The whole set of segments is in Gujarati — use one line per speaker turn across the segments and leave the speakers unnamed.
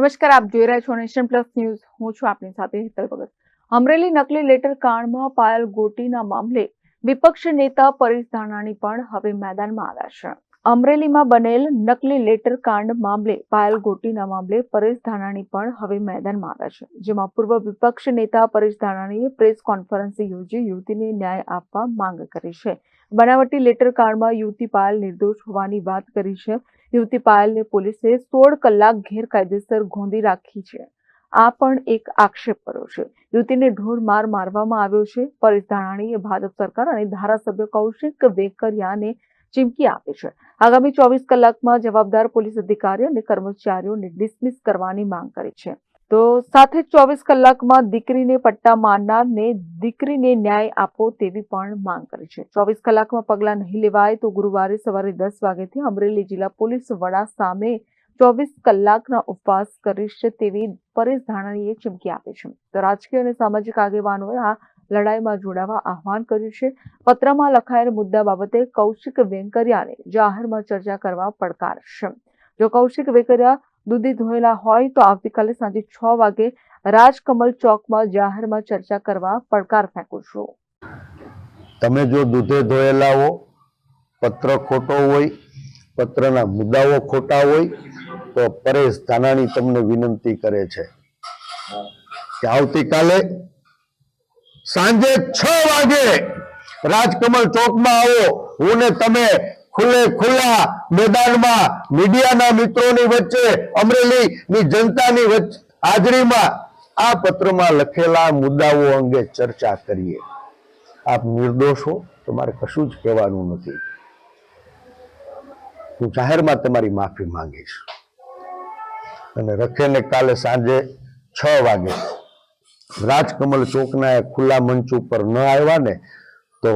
નમસ્કાર, આપ જોઈ રહ્યા છો નેશન પ્લસ ન્યૂઝ. હું છું આપની સાથે હેતલ ભગત. અમરેલી નકલી લેટર કાંડમાં પાયલ ગોટીના મામલે વિપક્ષ નેતા પરેશ ધાનાણી પણ હવે મેદાનમાં આવ્યા છે. અમરેલીમાં બનેલ નકલી લેટર કાંડ મામલે પાયલ ગોટીના મામલે પરેશ ધાનાણી પણ હવે મેદાનમાં આવ્યા છે, જેમાં પૂર્વ વિપક્ષ નેતા પરેશ ધાનાણીએ પ્રેસ કોન્ફરન્સ યોજી યુવતીને ન્યાય આપવા માંગ કરી છે. બનાવટી લેટર કાંડમાં યુવતી પાયલ નિર્દોષ હોવાની વાત કરી છે. યુવતી પાયલને પોલીસે સોળ કલાક ગેરકાયદેસર ગોંધી રાખી છે. આ પણ એક આક્ષેપ કર્યો છે. યુવતીને ઢોર માર મારવામાં આવ્યો છે. પરેશ ધાણાણીએ ભાજપ સરકાર અને ધારાસભ્ય કૌશિક વેકરિયાને ચીમકી આપી છે. આગામી ચોવીસ કલાકમાં જવાબદાર પોલીસ અધિકારી અને કર્મચારીઓને ડિસમિસ કરવાની માંગ કરી છે. તો સાથે ચોવીસ કલાકમાં દીકરીને પટ્ટા મારનારને દીકરીને ન્યાય આપો તેવી પણ માંગ કરી છે. ચોવીસ કલાકમાં પગલાં નહીં લેવાય તો ગુરુવારે સવારે દસ વાગ્યાથી અમરેલી જિલ્લા પોલીસ વડા સામે ચોવીસ કલાકના ઉપવાસ કરીશ તેવી પરેશ ધાનાણીએ ચીમકી આપી છે. તો રાજકીય અને સામાજિક આગેવાનોએ આ લડાઈમાં જોડાવા આહવાન કર્યું છે. પત્રમાં લખાયેલ મુદ્દા બાબતે કૌશિક વેંકરિયાને જાહેરમાં ચર્ચા કરવા પડકારશે જો કૌશિક વેકરિયા દૂધી ધોયેલા હોય તો આવતીકાલે સાંજે છ વાગે રાજકમલ ચોકમાં જાહેરમાં ચર્ચા કરવા પડકાર ફેંકું છું
તમે જો દૂધે ધોયેલા હો, પત્ર ખોટો હોય, પત્રના મુદ્દાઓ ખોટા હોય, તો પરેશ ધાનાણી તમને વિનંતી કરે છે કે આવતીકાલે સાંજે છ વાગે રાજકમલ ચોકમાં આવો, હું ને તમે ખુલ્લે ખુલ્લા મેદાનમાં મીડિયાના મિત્રોની વચ્ચે, અમરેલીની જનતાની હાજરીમાં આ પત્રમાં લખેલા મુદ્દાઓ અંગે ચર્ચા કરીએ. આપ નિર્દોષ તમારે કશું જ કહેવાનું નથી. હું જાહેરમાં તમારી માફી માંગીશ. અને રખેને કાલે સાંજે છ વાગે રાજકમલ ચોકના એ ખુલ્લા મંચ ઉપર ન આવ્યા ને, તો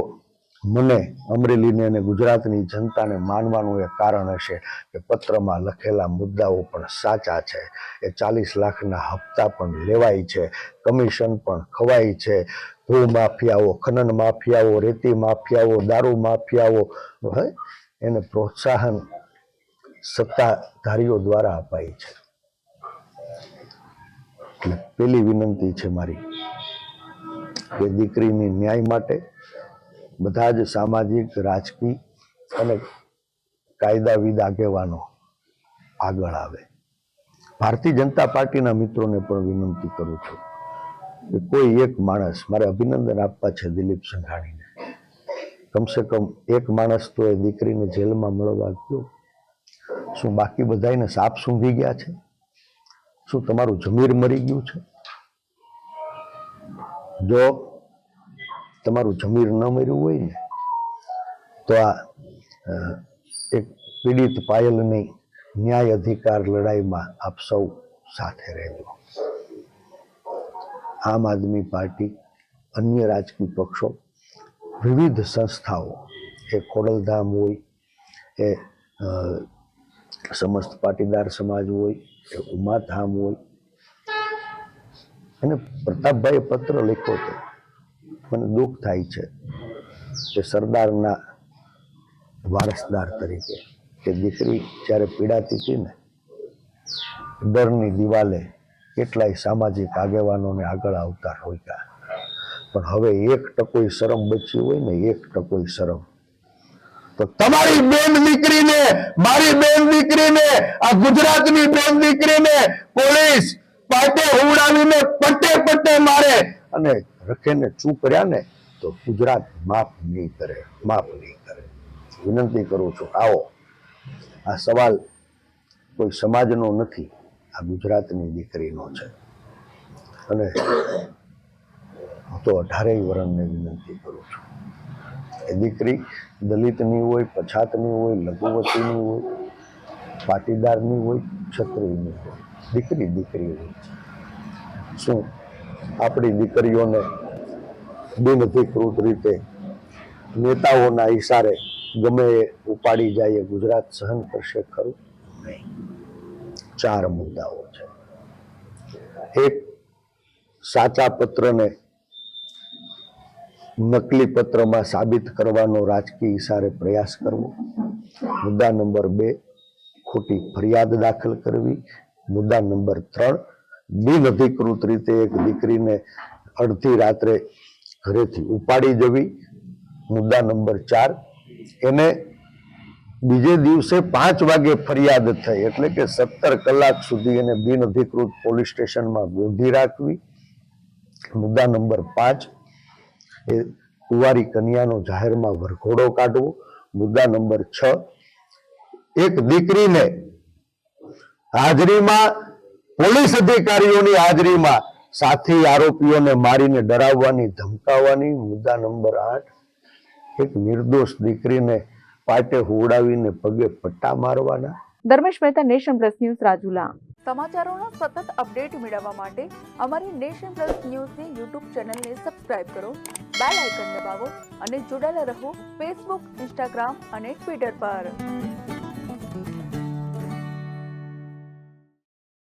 મને અમરેલીને અને ગુજરાતની જનતાને માનવાનું એ કારણ હશે કે પત્રમાં લખેલા મુદ્દાઓ પણ સાચા છે. એ ચાલીસ લાખના હપ્તા પણ લેવાય છે, કમિશન પણ ખવાય છે. ભૂ માફિયાઓ, ખનન માફિયાઓ, રેતી માફિયાઓ, દારૂ માફિયાઓ એને પ્રોત્સાહન સત્તાધારીઓ દ્વારા અપાય છે. પેલી વિનંતી છે મારી કે દીકરીની ન્યાય માટે બધા જ સામાજિક, રાજકીય અને કાયદાવિદ આગેવાનો આગળ આવે. ભારતીય જનતા પાર્ટીના મિત્રોને પણ વિનંતી કરું છું કે કોઈ એક માણસ, મારે અભિનંદન આપવા છે દિલીપ સંઘાણીને. કમસે કમ એક માણસ તો એ દીકરીને જેલમાં મળવા ગયો. શું બાકી બધાને સાપ સૂંઘી ગયા છે? શું તમારું જમીર મરી ગયું છે? જો તમારું જમીર ન મર્યું હોય ને, તો આ એક પીડિત પાયલની ન્યાય અધિકાર લડાઈમાં આપ સૌ સાથે રહેજો. આમ આદમી પાર્ટી, અન્ય રાજકીય પક્ષો, વિવિધ સંસ્થાઓ, એ ખોડલધામ હોય, એ સમસ્ત પાટીદાર સમાજ હોય, એ ઉમાધામ હોય, અને પ્રતાપભાઈએ પત્ર લખ્યો હતો મને દુઃખ થાય છે કે સરદારના વારસદાર તરીકે કે દીકરી જ્યારે પીડાતી હતી ને, ડરની દિવાલે કેટલાય સામાજિક આગેવાનોને આગળ આવતા રોક્યા. પણ હવે એક ટકોય શરમ બચી હોય ને, એક ટકોય શરમ. તો તમારી બેન દીકરીને, મારી બેન દીકરીને, આ ગુજરાતની બેન દીકરીને પોલીસ પાટે ઉડાવીને પટ્ટે પટ્ટે મારે અને રખેને ચૂપ રહ્યા ને તો ગુજરાત માફ નહીં કરે, માફ નહીં કરે. વિનંતી કરું છું, આવો. આ સવાલ કોઈ સમાજનો નથી, આ ગુજરાતની દીકરીનો છે. અને હું તો અઢારેય વરણને વિનંતી કરું છું. એ દીકરી દલિતની હોય, પછાતની હોય, લઘુવતીની હોય, પાટીદારની હોય, ક્ષત્રિયની હોય, દીકરી દીકરી હોય. શું આપણી દીકરીઓને બિનઅધિકૃત રીતે નેતાઓના ઈશારે ગમે એ ઉપાડી જાય ગુજરાત સહન કરશે ખરું? ચાર મુદ્દાઓ છે. એક, સાચા પત્રને નકલી પત્રમાં સાબિત કરવાનો રાજકીય ઈશારે પ્રયાસ કરવો. મુદ્દા નંબર બે, ખોટી ફરિયાદ દાખલ કરવી. મુદ્દા નંબર ત્રણ બિન અધિકૃત રીતે એક દીકરીને અડધી રાત્રે ઘરેથી ઉપાડી જવી. મુદ્દા નંબર ચાર, એને બીજે દિવસે પાંચ વાગે ફરિયાદ થઈ, એટલે કે સત્તર કલાક સુધી એને બિન અધિકૃત પોલીસ સ્ટેશનમાં ગોંધી રાખવી. મુદ્દા નંબર પાંચ, એ કુંવારી કન્યાનો જાહેરમાં વરઘોડો કાઢવો. મુદ્દા નંબર છ, એક દીકરીને હાજરીમાં પોલીસ અધિકારીઓની હાજરીમાં સાથી આરોપીઓને મારીને ડરાવવાની ધમકાવવાની મુદ્દા નંબર આઠ. એક નિર્દોષ દીકરીને પાટે હુવડાવીને પગે પટ્ટા મારવાના.
Dharmesh Mehta Nation Plus News Rajula. સમાચારોનો સતત અપડેટ મેળવવા માટે અમારી નેશન પ્લસ ન્યૂઝની યુટ્યુબ ચેનલને સબસ્ક્રાઇબ કરો બેલ આઇકન દબાવો અને જોડાયેલા રહો ફેસબુક ઇન્સ્ટાગ્રામ અને ટ્વિટર પર.